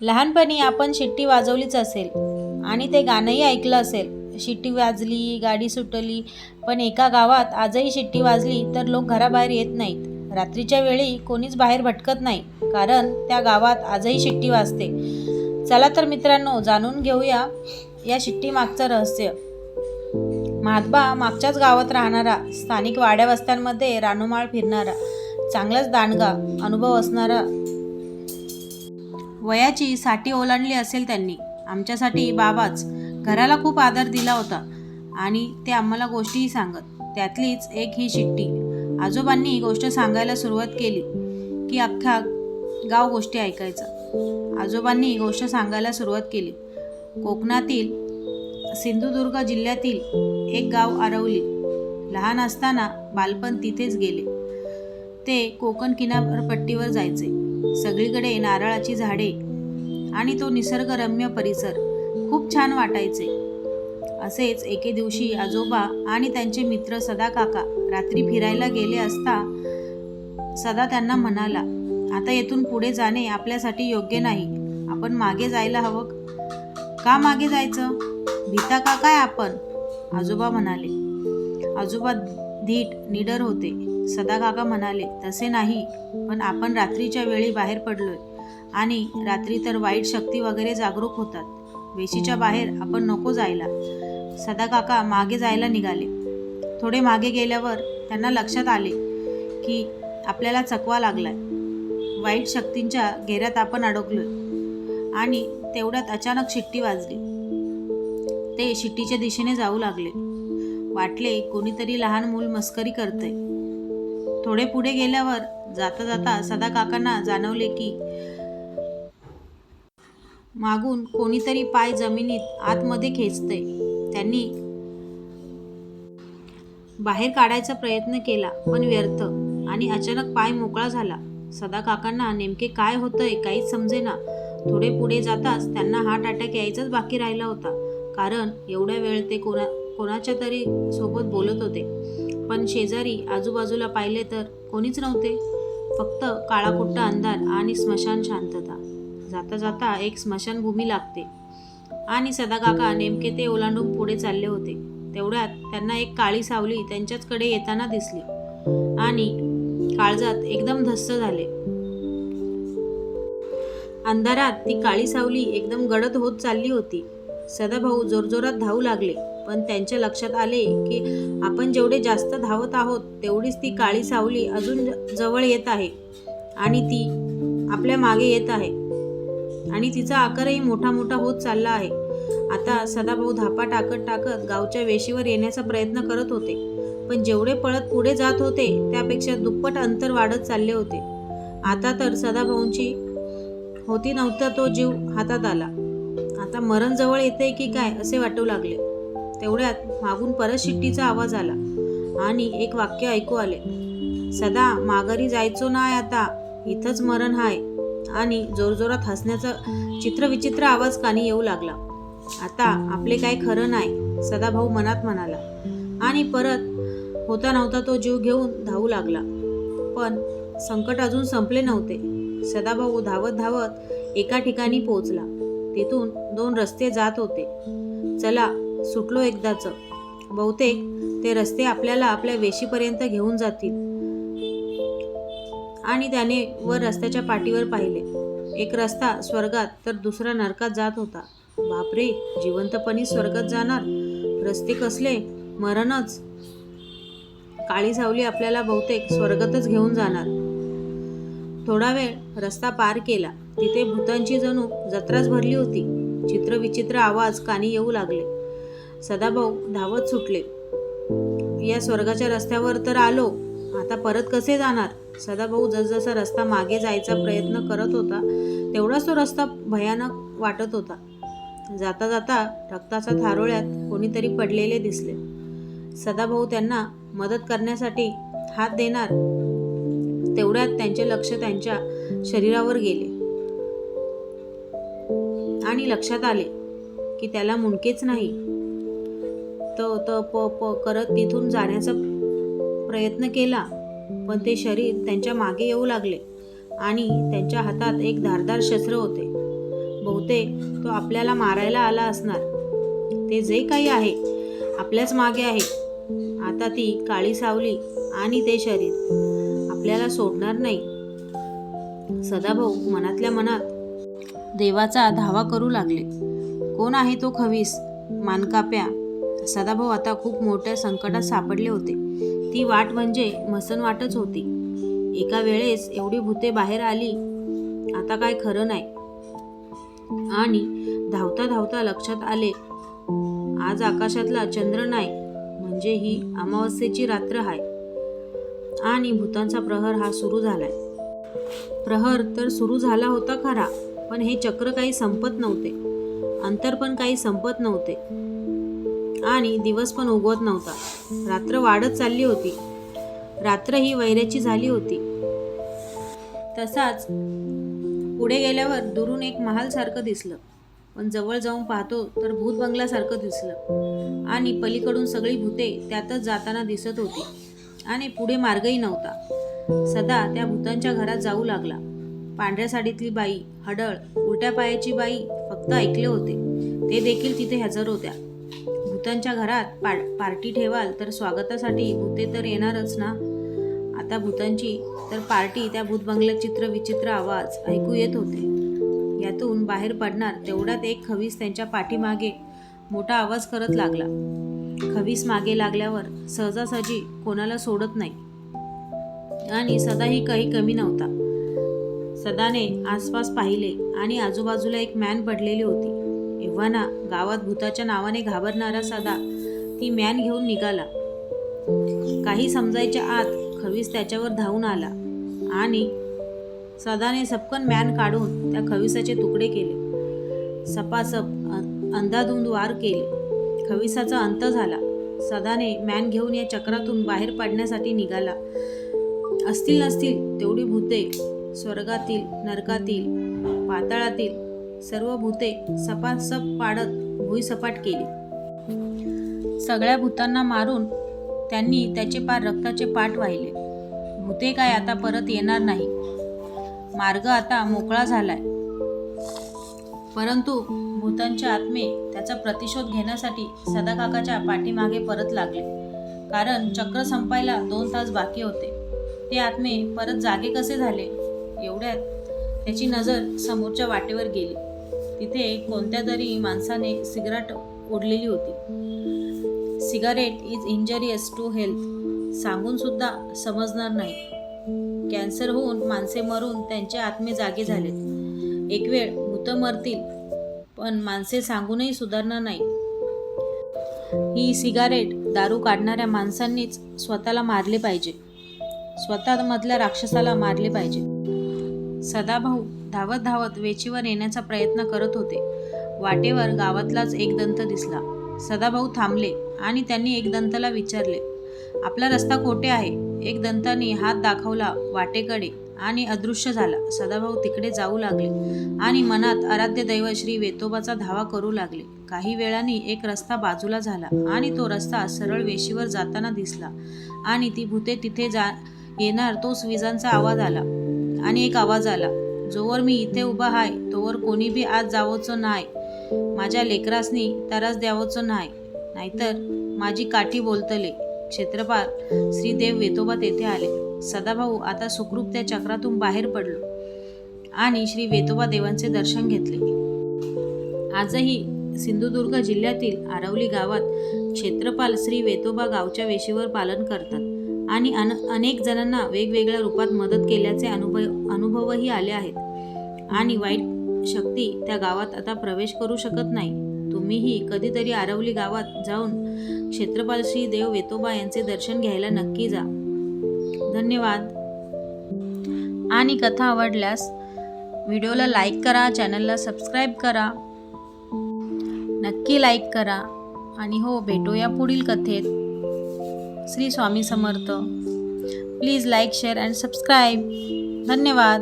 लहानपणी आपण शिट्टी वाजवलीच असेल आणि ते गाणंही ऐकलं असेल. शिट्टी वाजली गाडी सुटली पण एका गावात आजही शिट्टी वाजली तर लोक घराबाहेर येत नाहीत. रात्रीच्या वेळी कोणीच बाहेर भटकत नाही कारण त्या गावात आजही शिट्टी वाजते. चला तर मित्रांनो जाणून घेऊया या शिट्टी मागचं रहस्य. महात्बा मागच्याच गावात राहणारा स्थानिक वाड्या वस्त्यांमध्ये रानोमाळ फिरणारा चांगलाच दांडगा अनुभव असणारा वयाची साठी ओलांडली असेल त्यांनी. आमच्यासाठी बाबाच. घराला खूप आदर दिला होता आणि ते आम्हाला गोष्टीही सांगत. त्यातलीच एक ही शिट्टी. आजोबांनी गोष्ट सांगायला सुरुवात केली की अख्खा गाव गोष्टी ऐकायचा. आजोबांनी गोष्ट सांगायला सुरुवात केली. कोकणातील सिंधुदुर्ग जिल्ह्यातील एक गाव आरवली. लहान असताना बालपण तिथेच गेले. ते कोकण किनारपट्टीवर जायचे. सगळीकडे नारळाची झाडे आणि तो निसर्गरम्य परिसर. खूप छान वाटायचे. असेच एके दिवशी आजोबा आणि त्यांचे मित्र सदा काका रात्री फिरायला गेले असता सदा त्यांना म्हणाला आता येथून पुढे जाणे आपल्यासाठी योग्य नाही. आपण मागे जायला हवं का मागे जायचं? भीता का काय आपण? आजोबा म्हणाले. आजोबा धीट निडर होते. सदा काका म्हणाले तसे नाही पण आपण रात्रीच्या वेळी बाहेर पडलोय आणि रात्री तर वाईट शक्ती वगैरे जागरूक होतात. वेशीच्या बाहेर आपण नको जायला. सदा काका मागे जायला निघाले. थोडे मागे गेल्यावर त्यांना लक्षात आले की आपल्याला चकवा लागलाय. वाईट शक्तींच्या घेऱ्यात आपण अडकलोय आणि तेवढ्यात अचानक शिट्टी वाजली. ते शिट्टीच्या दिशेने जाऊ लागले. वाटले कोणीतरी लहान मूल मस्करी करतंय. थोडे पुढे गेल्यावर जाता जाता सदा काकांना जाणवले की मागून कोणीतरी पाय जमिनीत आतमध्ये खेचते त्यांनी बाहेर काढायचा प्रयत्न केला पण व्यर्थ आणि अचानक पाय मोकळा झाला. सदा काकांना नेमके काय होतंय काहीच समजेना. थोडे पुढे जाताच त्यांना हार्ट अटॅक यायचाच बाकी राहिला होता. कारण एवढ्या वेळ ते कोणा कोणाच्या तरी सोबत बोलत होते. पण शेजारी आजूबाजूला पाहिले तर कोणीच नव्हते. फक्त काळाकुट्ट अंधार आणि स्मशान शांतता. जाता जाता एक स्मशानभूमी लागते. आणि सदाकाका नेमके ते ओलांडून पुढे चालले होते. तेवढ्यात त्यांना एक काळी सावली त्यांच्याचकडे येताना दिसली. आणि काळजात एकदम धस्स झाले. अंधारात ती काळी सावली एकदम गडद होत चालली होती. सदाभाऊ जोरजोरात धावू लागले. पण त्यांच्या लक्षात आले की आपण जेवढे जास्त धावत आहोत तेवढीच ती काळी सावली अजून जवळ येत आहे आणि ती आपल्या मागे येत आहे. आणि तिचा आकारही मोठा मोठा होत चालला आहे. आता सदाभाऊ धापा टाकत टाकत गावच्या वेशीवर येण्याचा प्रयत्न करत होते. पण जेवढे पळत पुढे जात होते त्यापेक्षा दुप्पट अंतर वाढत चालले होते. आता तर सदाभाऊंची होती नव्हता तो जीव हातात आला. आता मरण जवळ येते की काय असे वाटू लागले. तेवढ्यात मागून परत शिट्टीचा आवाज आला. आणि एक वाक्य ऐकू आले. सदा माघारी जायचो नाही आता. इथंच मरण हाय. आणि जोरजोरात हसण्याचा चित्रविचित्र आवाज कानी येऊ लागला. आता आपले काय खरं नाही सदाभाऊ मनात म्हणाला. आणि परत होता नव्हता तो जीव घेऊन धावू लागला. पण संकट अजून संपले नव्हते. सदाभाऊ धावत धावत एका ठिकाणी पोहोचला. तिथून दोन रस्ते जात होते. चला सुटलो एकदाच. बहुतेक ते रस्ते आपल्याला आपल्या वेशीपर्यंत घेऊन जातील. आणि त्याने वर रस्त्याच्या पाठीवर पाहिले. एक रस्ता स्वर्गात तर दुसरा नरकात जात होता. बापरे जिवंतपणी स्वर्गात जाणार? रस्ते कसले? मरणच. काळी सावली आपल्याला बहुतेक स्वर्गातच घेऊन जाणार. थोडा वेळ रस्ता पार केला. तिथे भूतांची जणू जत्राच भरली होती. चित्रविचित्र आवाज कानी येऊ लागले. सदाभाऊ धावत सुटले. या स्वर्गाच्या रस्त्यावर तर आलो. आता परत कसे जाणार? सदाभाऊ जसजसा रस्ता मागे जायचा प्रयत्न करत होता तेवढाच तो रस्ता भयानक वाटत होता. जाता जाता रक्ताच्या थारोळ्यात कोणीतरी पडलेले दिसले. सदाभाऊ त्यांना मदत करण्यासाठी हात देणार तेवढ्यात त्यांचे लक्ष त्यांच्या शरीरावर गेले. आणि लक्षात आले की त्याला मुंडकेच नाही. त त प प करत तिथून जाण्याचा प्रयत्न केला. पण ते शरीर त्यांच्या मागे येऊ लागले आणि त्यांच्या हातात एक धारदार शस्त्र होते. बहुतेक तो आपल्याला मारायला आला असणार. ते जे काही आहे आपल्याच मागे आहे. आता ती काळी सावली आणि ते शरीर आपल्याला सोडणार नाही. सदाभाऊ मनातल्या मनात देवाचा धावा करू लागले. कोण आहे तो खवीस मानकाप्या सदाभाऊ आता खूप मोठ्या संकटात सापडले होते. ती वाट म्हणजे मसन वाटच होती. एका वेळेस एवढी भूते बाहेर आली आता काय खरं नाही. आणि धावता धावता लक्षात आले आज आकाशातला चंद्र नाही म्हणजे ही अमावस्येची रात्र आहे आणि भूतांचा प्रहर हा सुरू झालाय. प्रहर तर सुरू झाला होता खरा पण हे चक्र काही संपत नव्हते. अंतर पण काही संपत नव्हते. आणि दिवस पण उगवत नव्हता. रात्र वाढत चालली होती. रात्र ही वैऱ्याची झाली होती. तसाच पुढे गेल्यावर दुरून एक महालसारखं दिसलं. पण जवळ जाऊन पाहतो तर भूत बंगल्यासारखं दिसलं. आणि पलीकडून सगळी भूते त्यातच जाताना दिसत होती. आणि पुढे मार्गही नव्हता. सदा त्या भूतांच्या घरात जाऊ लागला. पांढऱ्या साडीतली बाई हडळ उलट्या पायाची बाई फक्त ऐकले होते. ते देखील तिथे हजर होत्या. भूतांच्या घरात पा पार्टी ठेवाल तर स्वागतासाठी भूते तर येणारच ना? आता भूतांची तर पार्टी त्या भूत बंगल्यात चित्र विचित्र आवाज ऐकू येत होते. यातून बाहेर पडणार तेवढ्यात एक खवीस त्यांच्या पाठीमागे मोठा आवाज करत लागला. खवीस मागे लागल्यावर सहजासहजी कोणाला सोडत नाही. आणि सदाही काही कमी नव्हता. सदाने आसपास पाहिले आणि आजूबाजूला एक मॅन पडलेली होती. एव्हाना गावात भूताच्या नावाने घाबरणारा सदा ती मॅन घेऊन निघाला. काही समजायच्या आत खवीस त्याच्यावर धावून आला आणि सदाने सपकन मॅन काढून त्या खविसाचे तुकडे केले. सपासप अंधाधुंद वार केले. खविसाचा अंत झाला. सदाने मॅन घेऊन या चक्रातून बाहेर पडण्यासाठी निघाला. असतील नसतील तेवढी भूते स्वर्गातील नरकातील पाताळातील सर्व भूते सपासप पाडत भुईसपाट केली. सगळ्या भूतांना मारून त्यांनी त्याचे पार रक्ताचे पाठ वाहिले. भूते काय आता परत येणार नाही. मार्ग आता मोकळा झालाय. परंतु भूतांचे आत्मे त्याचा प्रतिशोध घेण्यासाठी सदाकाकाच्या पाठीमागे परत लागले. कारण चक्र संपायला दोन तास बाकी होते. ते आत्मे परत जागे कसे झाले? एवढ्यात त्याची नजर समोरच्या वाटेवर गेली. तिथे कोणत्या तरी माणसाने सिगारेट ओढलेली होती. Cigarette is injurious to health सांगून सुद्धा समजणार नाही. कॅन्सर होऊन माणसे मरून त्यांचे आत्मे जागे झालेत. एक वेळ भूत मरतील पण माणसे सांगूनही सुधारणार नाही ही सिगारेट दारू काढणाऱ्या माणसांनीच स्वतःला मारले पाहिजे. स्वतःमधल्या राक्षसाला मारले पाहिजे. सदाभाऊ धावत धावत वेचीवर येण्याचा प्रयत्न करत होते. वाटेवर गावातलाच एक दंत दिसला. सदाभाऊ थांबले आणि त्यांनी एक दंताला विचारले आपला रस्ता कोठे आहे? एक दंताने हात दाखवला वाटेकडे आणि अदृश्य झाला. सदाभाऊ तिकडे जाऊ लागले आणि मनात आराध्य दैव श्री वेतोबाचा धावा करू लागले. काही वेळाने एक रस्ता बाजूला झाला आणि तो रस्ता सरळ वेशीवर जाताना दिसला आणि ती भूते तिथे जा येणार तोच विजांचा आवाज आला. आणि एक आवाज आला जोवर मी इथे उभा आहे तोवर कोणी बी आज जावंचं नाही माझ्या लेकरासनी तरास द्यावंचं नाही नाहीतर माझी काठी बोलतले. क्षेत्रपाल श्रीदेव वेतोबा तेथे आले. सदाभाऊ आता सुखरूप त्या चक्रातून बाहेर पडलो. आणि श्री वेतोबा देवांचे दर्शन घेतले. आजही सिंधुदुर्ग जिल्ह्यातील आरवली गावात क्षेत्रपाल श्री वेतोबा गावच्या वेशीवर पालन करतात आणि अन अनेक जणांना वेगवेगळ्या रूपात मदत केल्याचे अनुभव अनुभवही आले आहेत. आणि वाईट शक्ती त्या गावात आता प्रवेश करू शकत नाही. तुम्हीही कधीतरी आरवली गावात जाऊन क्षेत्रपाल श्री देव वेतोबा यांचे दर्शन घ्यायला नक्की जा. धन्यवाद. आणि कथा आवडल्यास व्हिडिओला लाईक करा चॅनलला सबस्क्राईब करा. नक्की लाईक करा आणि हो भेटूया पुढील कथेत. Shri Swami Samarth. Please like share and subscribe धन्यवाद.